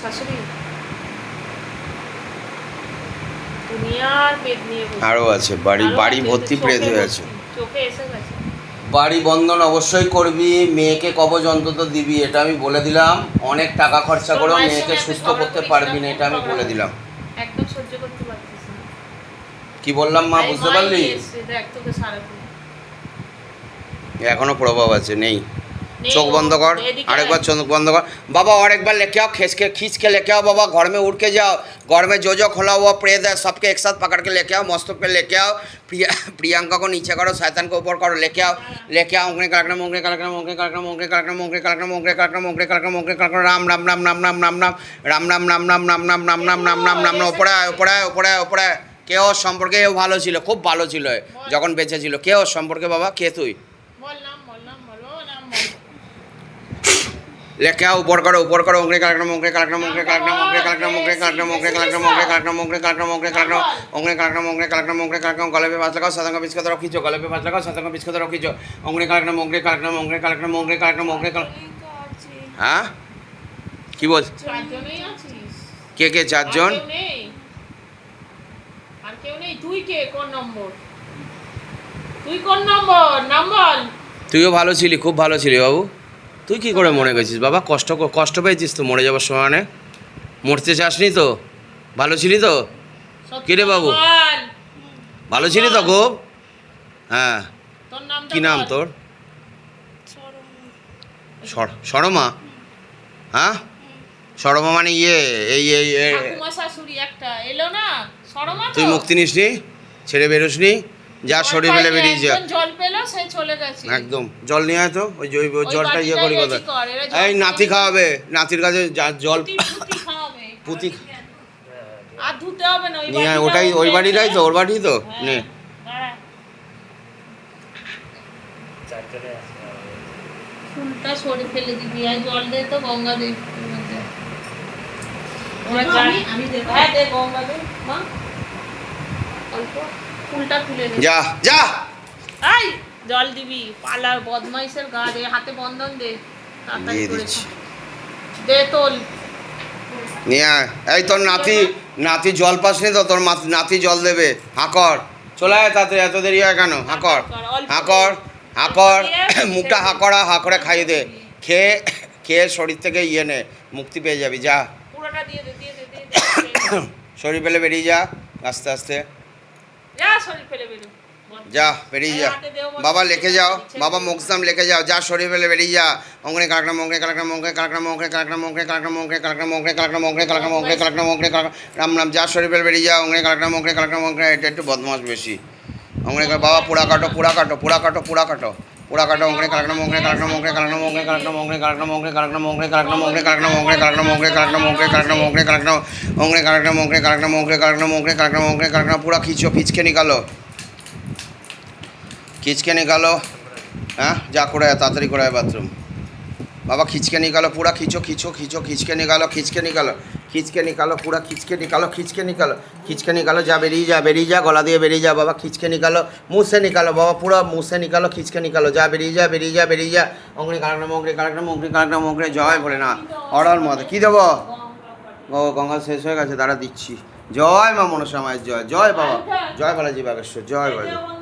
শাশুড়ি? দুনিয়ার পেট নিয়ে আরও আছে বাড়ি বাড়ি ভর্তি প্রেত হয়ে আছে। চোখে এসে গেছে। বাড়ি বন্ধন অবশ্যই করবি মেয়েকে কবজ অন্তত দিবি এটা আমি বলে দিলাম। অনেক টাকা খরচা করেও মেয়েকে সুস্থ করতে পারবি না এটা আমি বলে দিলাম। একদম সহ্য করতে পারছিস না। কি বললাম মা বুঝতে পারলি। এখনও প্রভাব আছে নেই। চোখ বন্ধ কর আরেকবার চোখ বন্ধ কর বাবা আরেকবার লেখে আও খেসকে খিচকে লেখে আও বাবা গরমে উড়কে যাও গরমে জো জো খোলা ও প্রে সবকে একসাথ পাকড়কে লেখে আও মস্ত করে লেখে আও প্রিয়া প্রিয়াঙ্কা প্রিয়াঙ্কাকে নিচে করো শয়তানকে উপর করো লেখে আও লেখে আও মুখে কালকে মুখে কালকে মুখে কালকে মুখে কালকে মুখে কালকে মুখে কালকে মুখে কালকে মুখে কালকে রাম রাম রাম রাম রাম রাম রাম রাম রাম রাম রাম রাম রাম রাম রাম রাম রাম রাম রাম ওপরে ওপরে ওপরে ওপরে কেউ সম্পর্কে ভালো ছিল খুব ভালো ছিল যখন বেঁচে ছিল কেউ সম্পর্কে বাবা কে তুই লেখা উপর করো উপর করো অঙ্করে কালাকনাম অঙ্করে কালাকনাম অঙ্করে কালাকনাম অঙ্করে কালাকনাম অঙ্করে কালাকনাম অঙ্করে কালাকনাম অঙ্করে কালাকনাম অঙ্করে কালাকনাম অঙ্করে কালাকনাম অঙ্করে কালাকনাম অঙ্করে কালাকনাম অঙ্করে কালাকনাম গলবে মাছ লাগাও সাদাঙ্গ পিছ কথা রখিছো গলবে মাছ লাগাও সাদাঙ্গ পিছ কথা রখিছো অঙ্করে কালাকনাম অঙ্করে কালাকনাম অঙ্করে কালাকনাম অঙ্করে হ্যাঁ কি বল কে কে চারজন তুইও ভালো ছিলি খুব ভালো ছিলি বাবু তুই কি করে মরে গেছিস বাবা? কষ্ট ক- কষ্ট পেয়েছিস তো মরে যাবার সময় মরতে চাসনি তো? ভালো ছিলি তো? সত্যি কে রে বাবু? ভালো ছিলি তো খুব? হ্যাঁ। তোর কি নাম তোর? সর- সরমা হ্যাঁ? সরমা মানে ইয়ে এই এই তুই মুক্তি নিসনি? ছেড়ে বেরোসনি? যা শরীর ফেলে বেরিয়ে যা। জল পেল সে চলে গেছে। একদম জল নিয়ে আয় তো ওই ওই জলটা ইয়ে করি বাটিটাই কথা এই নাতি খাবে। খাওয়াবে নাতির কাছে যা- জল পুঁতি পুঁতি খাওয়াবে পুঁতি আর ধুতে হবে না ওই ওটাই ওই বাড়িটাই তো ওর বাড়ি তো হ্যাঁ, নে। ফুলটা সরে ফেলে দিবি আর জল দে তো গঙ্গা দে আমি দেব। হ্যাঁ দে গঙ্গা দে মা। অল্প। ফুলটা তুলে দে যা যা। জল দিবি। পালার বদমাইশের গা দে হাতে বন্ধন দে। তাড়াতাড়ি করে দে তোল। নিয়ে এই তোর নাতি নাতি জল পাসনি তো তোর নাতি জল দেবে। হাকর চলে আয় তাতে এত দেরি হয় কেন? হাকর হাকর হাকর মুখটা হাকড়া হাকড়ে খাইয়ে দে। খেয়ে খেয়ে শরীর থেকে ইয়ে নে। মুক্তি পেয়ে যাবি যা। শরীর পেলে বেরিয়ে যা। আস্তে আস্তে। শরীর ফেলে বেরো যা বেরিয়ে যা বাবা লেখে যাও বাবা মোকসাম লেখে যাও যা শরীর ফেলে বেরিয়ে যা অঙ্গনে কালকনা মঙ্গে কালকনা মঙ্গে কালকা মঙ্গে কালকটা মঙ্গে কালকটা মঙ্গে কালকনা মঙ্গে কালকনা মঙ্গে কালকনা মঙ্গে কালকনা মঙ্গে কালকনা রাম রাম যা শরীর পেলে বেরিয়ে যাও অঙ্গনে কালকটা মঙ্গে কালকনা মঙ্গে এটা একটু বদমাস বেশি অঙ্গনে বাবা পুরা কাটো পুরা কাটো পুরা কাটো পুরা কাটো পুরা কাটো অঙ্গনে কালকনা মঙ্গে কালকনা মঙ্গে কালকনা মঙ্গে কালকনা মঙ্গে কালকনা মঙ্গে কালকনা মঙ্গে কালকনা মঙ্গে কালকনা মঙ্গে কালকনা মঙ্গে কালকনা মঙ্গে কালকনা মঙ্গে কালকনা অঙ্গনে কালকনা মঙ্গে কালকনা মঙ্গে কালকনা মঙ্গে কালকনা মঙ্গে কালকনা পুরা খিচো খিচকে নিকালো খিচকে নিকালো হ্যাঁ যা করে আয়, তাড়াতাড়ি করে আয় বাথরুম বাবা खींच के निकालो पूरा खींचो खींचो खींचो खींच के निकालो খিচকে নিকালো পুরা খিচকে নিকালো খিচকে নিকালো খিচকে নিকালো যা বেরিয়ে যা বেরিয়ে যা, গলা দিয়ে বেরিয়ে যা, বাবা খিচকে নিকালো মুসে নিকালো বাবা, পুরো মুসে নিকালো খিচকে নিকালো যা বেরিয়ে যা বেরিয়ে যা বেরিয়ে যা। অঙ্গনি কালকনাম অঙ্গনি কালকনাম অঙ্গনি কালকনাম অঙ্গনি জয় বলে না অড়াল মতো কী দেবো? গঙ্গা শেষ হয়ে গেছে তারা দিচ্ছি। জয় মা মনসা জয় জয় বাবা, জয় বালাজি বাগেশ্বর, জয় বালাজি